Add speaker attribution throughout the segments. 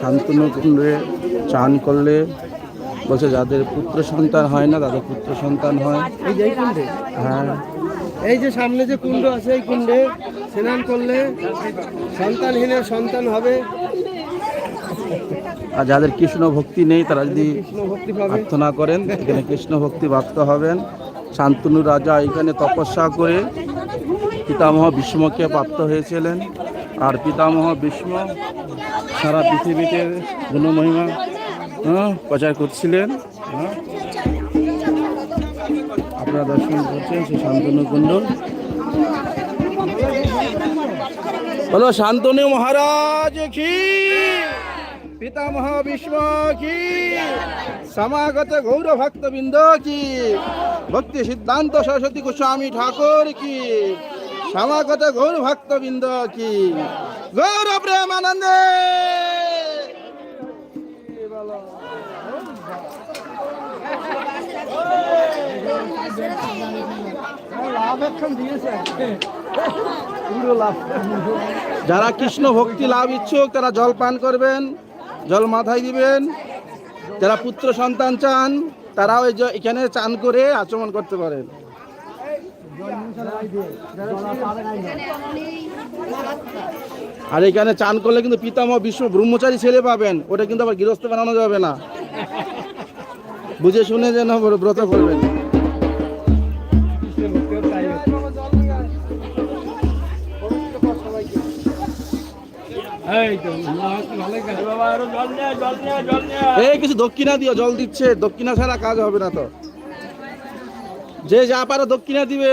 Speaker 1: শান্তনু কুণ্ডে চান করলে বলছে যাদের পুত্র সন্তান হয় না তাদের পুত্র সন্তান হয়।
Speaker 2: এই যে কুণ্ডে?
Speaker 1: হ্যাঁ।
Speaker 2: এই যে সামনে যে কুণ্ড আছে এই কুণ্ডে স্নান করলে সন্তানহীনের সন্তান হবে।
Speaker 1: আর যাদের কৃষ্ণ ভক্তি নেই তারা যদি
Speaker 2: ভক্তি
Speaker 1: প্রার্থনা করেন এখানে কৃষ্ণ ভক্তি প্রাপ্ত হবেন। শান্তনু রাজা এখানে তপস্যা করে পিতামহ ভীষ্মকে প্রাপ্ত হয়েছিলেন। আর পিতামহ ভীষ্ম সারা পৃথিবীতে গুণমহিমা হ্যাঁ, প্রচার করছিলেন হ্যাঁ। আপনারা দর্শন করছেন সেই শান্তনু কুণ্ড বলো শান্তনু মহারাজ কি? পিতামহ ভীষ্ম কি? সমাগত গৌর ভক্তবৃন্দ কি? ভক্তি সিদ্ধান্ত সরস্বতী গোস্বামী ঠাকুর কি? সমাগত গৌর ভক্তবৃন্দ কি? গৌর প্রেমানন্দে!
Speaker 2: লাভ এখন দিয়েছে পুরো লাভ
Speaker 1: যারা কৃষ্ণ ভক্তি লাভ ইচ্ছুক, তারা জল পান করবেন, জল মাথায় দিবেন। যারা পুত্র সন্তান চান তারা ওই এখানে চান করে আচমন করতে পারেন। আর এখানে চান করলে কিন্তু পিতামহ বিশ্ব ব্রহ্মচারী ছেলে পাবেন। ওটা কিন্তু আবার গৃহস্থ বানানো যাবে না। বুঝে শুনে যেন ব্রত করবেন।
Speaker 2: এই
Speaker 1: কিছু দক্ষিণা দিও, জল দিচ্ছে। দক্ষিণা ছাড়া কাজ হবে না তো। যে যা পারে দক্ষিণা দিবে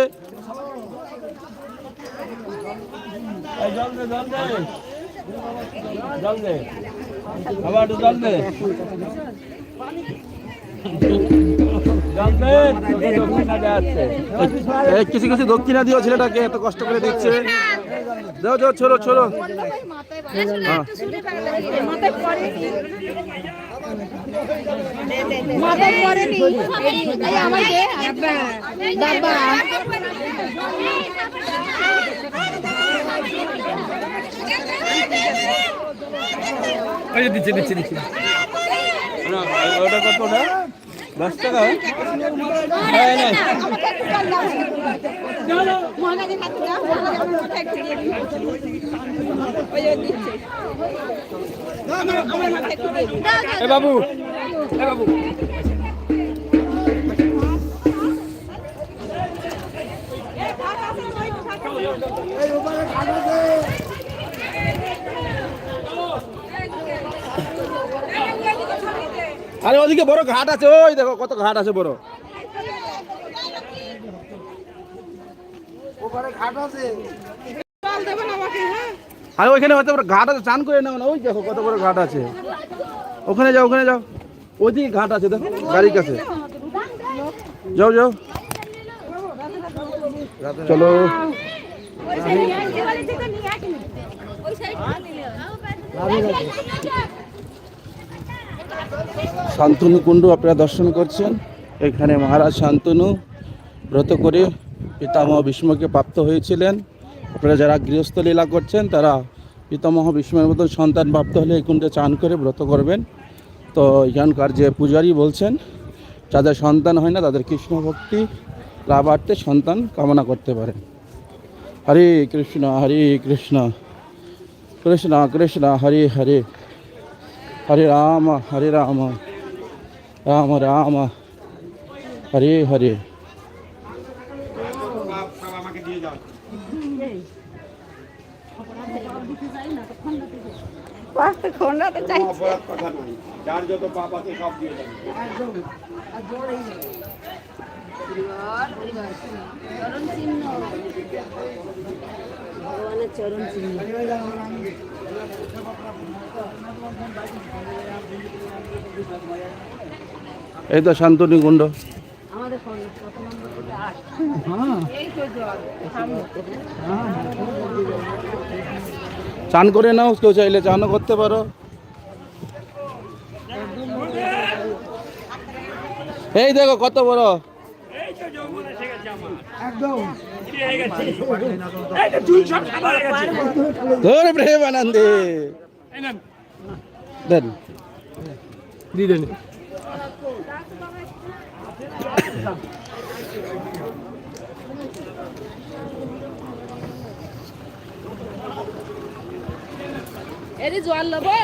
Speaker 1: কিছু কিছু দক্ষিণা দিও ছেলেটাকে এত কষ্ট করে দিচ্ছে যাও যাও ছোড়ো ছোড়ো হ্যাঁ
Speaker 3: মাথায় পড়েনি এই আমাকে দে। ডাব্বা
Speaker 2: ওই দিচ্ছে দিচ্ছে দিচ্ছে। ওটা কত ওটা? দশ টাকা? হ্যাঁ না
Speaker 3: মহারাজে খাচ্ছে না মহারাজে একটু দিয়ে দিই ওই যে দিচ্ছে আমার আমার মাথায় একটু দিয়ে দিই
Speaker 2: এ বাবু এ বাবু
Speaker 1: আরে ওদিকে বড় ঘাট আছে ওই দেখো কত ঘাট আছে বড়।
Speaker 3: জল দেবেন আমাকে হ্যাঁ?
Speaker 1: আর ওইখানে হয়তো ঘাট আছে চান করে নেও না ওই দেখো কত বড় ঘাট আছে। ওখানে যাও ওখানে যাও। ওইদিকে ঘাট আছে দেখো গাড়ির কাছে। যাও যাও। চলো।
Speaker 3: ওই সাইড নিয়ে আসি বলে থেকে নিয়ে আসি ওই সাইড
Speaker 1: শান্তনু কুণ্ড আপনারা দর্শন করছেন। এখানে মহারাজ শান্তনু ব্রত করে পিতামহ ভীষ্মকে প্রাপ্ত হয়েছিলেন। আপনারা যারা গৃহস্থ লীলা করছেন, তারা পিতামহ ভীষ্মের মতন সন্তান প্রাপ্ত হলে এই কুণ্ডে চান করে ব্রত করবেন। তো এখানকার যে পূজারী বলছেন, যাদের সন্তান হয় না, তাদের কৃষ্ণ ভক্তি লাভার্থে সন্তান কামনা করতে পারেন। হরে কৃষ্ণ হরে কৃষ্ণ। কৃষ্ণ কৃষ্ণ, হরে হরে। হরে রাম হরে রাম রাম রাম হরে হরে
Speaker 3: খন্ডাতে চাই
Speaker 4: যার যত পাপ আছে সব দিয়ে দেবে
Speaker 3: চরণ চিহ্ন ভগবানের চরণ চিহ্ন
Speaker 1: এই তো শান্তনু কুণ্ড
Speaker 3: আমাদের ফোন কত নম্বর আট এই তো জল
Speaker 1: চান করে নাও কেউ চাইলে চানও করতে পারো। এই দেখো কত বড়।
Speaker 2: একদম।
Speaker 1: দেন
Speaker 2: দিয়ে দেন
Speaker 3: এরে জল লবো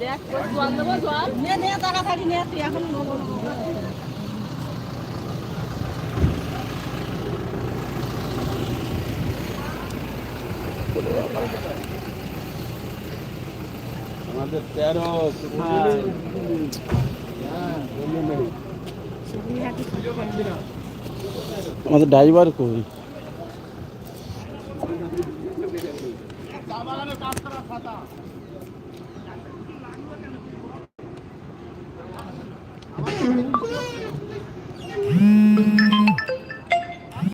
Speaker 3: দেখ জল লবো জল নে নে টাকা থাকি নে তুই এখন নেব?
Speaker 1: তেরো আমাদের ড্রাইভার কই?